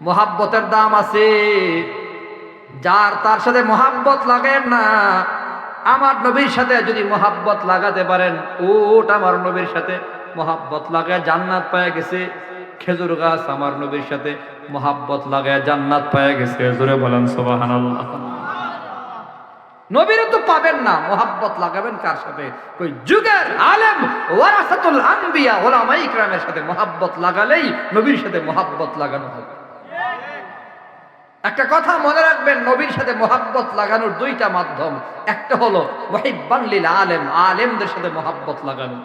মোহাব্বতের দাম আছে। যার তার সাথে মোহাব্বত লাগায় না, আমার নবীর সাথে যদি মোহাব্বত লাগাতে পারেন ওট আমার নবীর সাথে মোহাব্বত লাগায় জান্নাত পায় গেছে। খেজুর গাছ আমার নবীর সাথে মোহাব্বত লাগায় জান্নাত পায় গেছে। জোরে বলেন, সুবহানাল্লাহ। নবীরে তো পাবেন না, মোহাব্বত লাগাবেন কার সাথে? ওই যুগের আলেম, ওয়ারাসাতুল আনবিয়া ওলামা ইকরামের সাথে মোহাব্বত লাগালেই নবীর সাথে মোহাব্বত লাগানো হবে। একটা কথা মনে রাখবেন, নবীর সাথে মোহাব্বত লাগানোর দুইটা মাধ্যম। একটা হলো মহিব্বানলিল আলেম, আলেমদের সাথে মোহাব্বত লাগানো।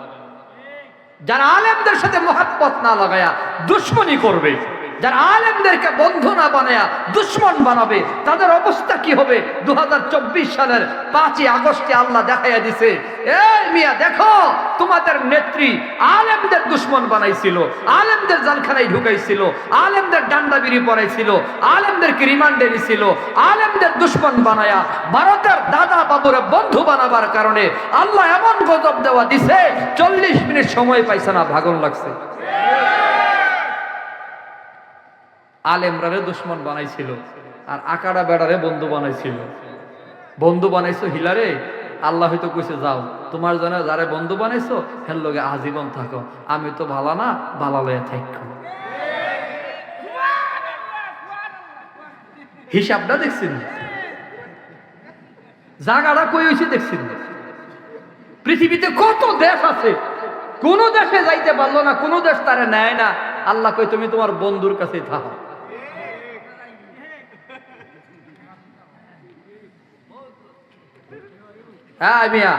যারা আলেমদের সাথে মোহাব্বত না লাগায়া দুশ্মনী করবে, যারা আলেমদেরকে বন্ধু না বানায়া দুশ্মন বানাবে, তাদের অবস্থা কি হবে? দু হাজার চব্বিশ সালের পাঁচই আগস্টে আল্লাহ দেখাইয়া দিছে, এই মিয়া, দেখো তোমাদের নেত্রী আলেমদের দুশ্মন বানাইছিল, আলেমদের জালখানায় ঢুকাইছিল, আলেমদের ডান্ডাবিরি পড়াইছিল আলেমদেরকে রিমান্ডে নিছিল, আলেমদের দুশ্মন বানায়া ভারতের দাদা বাবুরে বন্ধু বানাবার কারণে আল্লাহ এমন গজব দেওয়া দিছে, চল্লিশ মিনিট সময় পাইছে না, ভাগন লাগছে। আলেমরারে দুশ্মন বানাইছিল আর আকাড়া বেড়ারে বন্ধু বানাইছিল। বন্ধু বানাইছো হিলারে? আল্লাহ হয়তো কইছে, যাও, তোমার জন্য যারে বন্ধু বানাইছো, হের লগে আজীবন থাকো, আমি তো ভালো না, ভালো লয়ে থাকো হিসাবটা দেখছেন? জায়গাটা কই হয়েছে দেখছেন? পৃথিবীতে কত দেশ আছে, কোন দেশে যাইতে পারল না, কোন দেশ তারে নেয় না। আল্লাহ কই তুমি তোমার বন্ধুর কাছেই থাকো। হ্যাঁ মিয়া,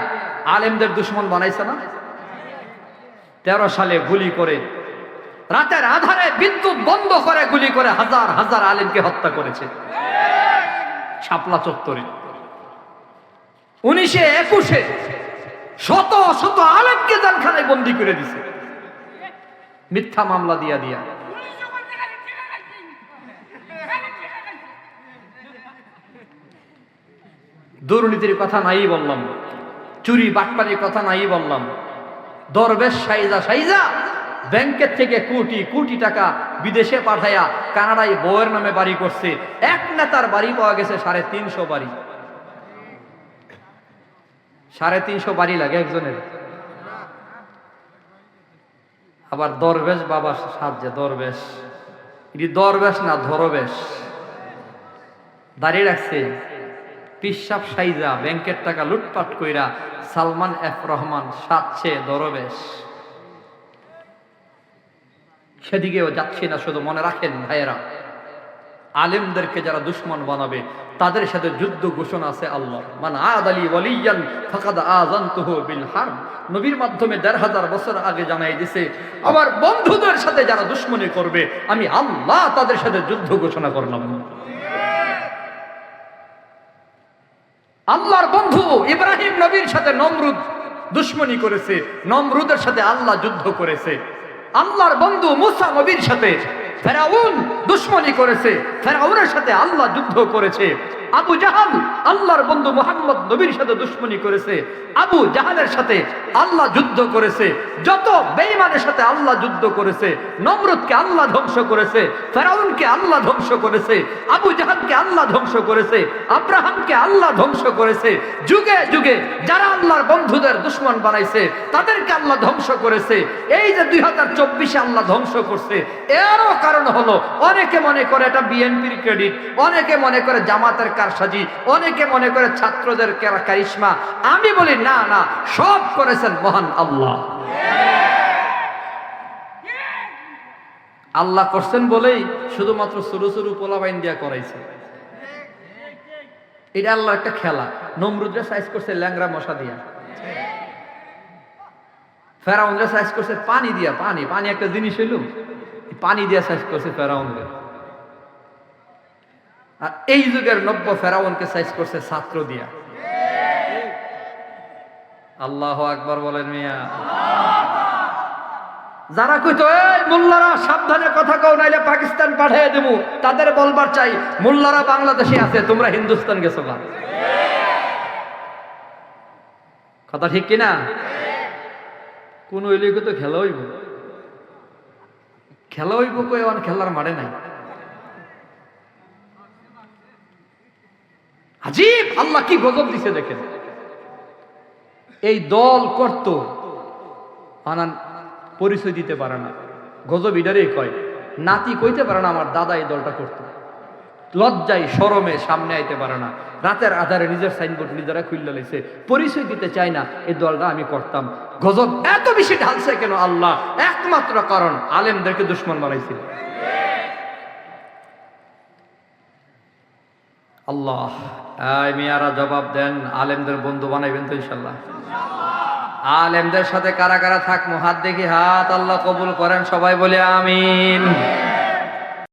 আলেমদের দুশ্মন বানাইছে না? তেরো সালে গুলি করে, রাতের আধারে বিদ্যুৎ বন্ধ করে গুলি করে হাজার হাজার আলেমকে হত্যা করেছে। শাপলা চত্বরে। উনিশে একুশে শত শত আলেমকে জানখানায় বন্দি করে দিছে। মিথ্যা মামলা দিয়া দিয়া। দুর্নীতির কথা নাই বললাম। চুরি বাটপানির কথা নাই বললাম। দরবেশ সাইজা সাইজা ব্যাংকের থেকে কোটি কোটি টাকা বিদেশে পাঠায়া কানাডায় বউয়ের নামে বাড়ি করছে। এক নেতার বাড়ি পাওয়া গেছে সাড়ে তিনশো বাড়ি। সাড়ে তিনশো বাড়ি লাগে একজনের। আবার দরবেশ বাবা সাহায্যে দরবেশ। এটি দরবেশ না ধরবেশ। দাঁড়িয়ে রাখছে। পিসাব সাইজা, ব্যাংকের টাকা লুটপাট কইরা সালমান এফ রহমান সাচ্ছে দরবেশ। সেদিকেও যাচ্ছি না, শুধু মনে রাখেন ভাইয়েরা। আলেমদেরকে যারা দুশ্মন বানাবে, তাদের সাথে যুদ্ধ ঘোষণা আছে আল্লাহ মান আদ আলী ওয়ালিয়ান ফাকাদ আযানতুহু বিল হারব নবীর মাধ্যমে দেড় হাজার বছর আগে জানাই দিছে, আমার বন্ধুদের সাথে যারা দুশ্মনী করবে, আমি আল্লাহ তাদের সাথে যুদ্ধ ঘোষণা করলাম আল্লাহর বন্ধু, ইব্রাহিম নবীর সাথে নমরুদ দুশ্মনী করেছে, নমরুদের সাথে আল্লাহ যুদ্ধ করেছে। আল্লাহর বন্ধু মুসা নবীর সাথে ফেরাউন দুশ্মনী করেছে, ফেরাউনের সাথে আল্লাহ যুদ্ধ করেছে। আবু জাহাল আল্লাহর বন্ধু মোহাম্মদ নবীর সাথে দুশ্মনী করেছে। আবু জাহালের সাথে আল্লাহ যুদ্ধ করেছে। যত বেঈমানের সাথে আল্লাহ যুদ্ধ করেছে, নমরুদকে আল্লাহ ধ্বংস করেছে, ফেরাউনকে আল্লাহ ধ্বংস করেছে, আবু জাহালকে আল্লাহ ধ্বংস করেছে, আব্রাহামকে আল্লাহ ধ্বংস করেছে, যুগে যুগে যারা আল্লাহর বন্ধুদের দুশ্মন বানাইছে, তাদেরকে আল্লাহ ধ্বংস করেছে। এই যে দুই হাজার চব্বিশে আল্লাহ ধ্বংস করছে, এরও কারণ হলো অনেকে মনে করে এটা বিএনপির ক্রেডিট, অনেকে মনে করে জামাতের কারসাজি অনেকে মনে করে ছাত্রদের কেরা কারিশমা। আমি বলি, না না, সব করেছেন মহান আল্লাহ। আল্লাহ করছেন বলেই শুধুমাত্র সরু সরু পোলাবাইন দিয়া করাইছে। এটা আল্লাহ একটা খেলা। নমরুদ্রে সাইজ করছে ল্যাংরা মশা দিয়া। ফেরাউনরে সাইজ করছে পানি দিয়া। পানি পানি একটা জিনিস হইল। পানি দিয়া সাইজ করছে ফেরাউনরে। আর এই যুগের নব্য ফেরাউনকে সাইজ করছে ছাত্র দিয়া। আল্লাহ আকবর বলেন মিয়া। যারা কইতো, এই মোল্লারা সাবধানে কথা কও, নাইলে পাকিস্তান পাঠিয়ে দেব তাদের বলবার চাই, মোল্লারা বাংলাদেশে আছে, তোমরা হিন্দুস্তান গেছো না কথা ঠিক কিনা? কোন হইলে তো খেলা হইব। খেলা হইব কই খেলার মারে নাই। আজীব আল্লাহ কি গজব দিছে দেখেন। এই দল করত আনান পরিচয় দিতে পারে না। গজব ইডারেই কয়, নাতি কইতে পারে না আমার দাদা এই দলটা করতো। লজ্জায়, সরমে সামনে আইতে পারে না। রাতের আধারে নিজের সাইনবোর্ড নিজেরা খুললে লেছে পরিচয় দিতে চাই না, এই দলটা আমি করতাম। গজব এত বেশি ঢালছে কেন আল্লাহ? একমাত্র কারণ আলেমদেরকে দুশ্মন বানাইছিল আল্লাহ মিয়ারা, জবাব দেন, আলেমদের বন্ধু বানাইবেন তো ইনশাল্লাহ। আলেমদের সাথে কারা কারা থাক হাত দেখি হাত আল্লাহ কবুল করেন, সবাই বলে আমিন।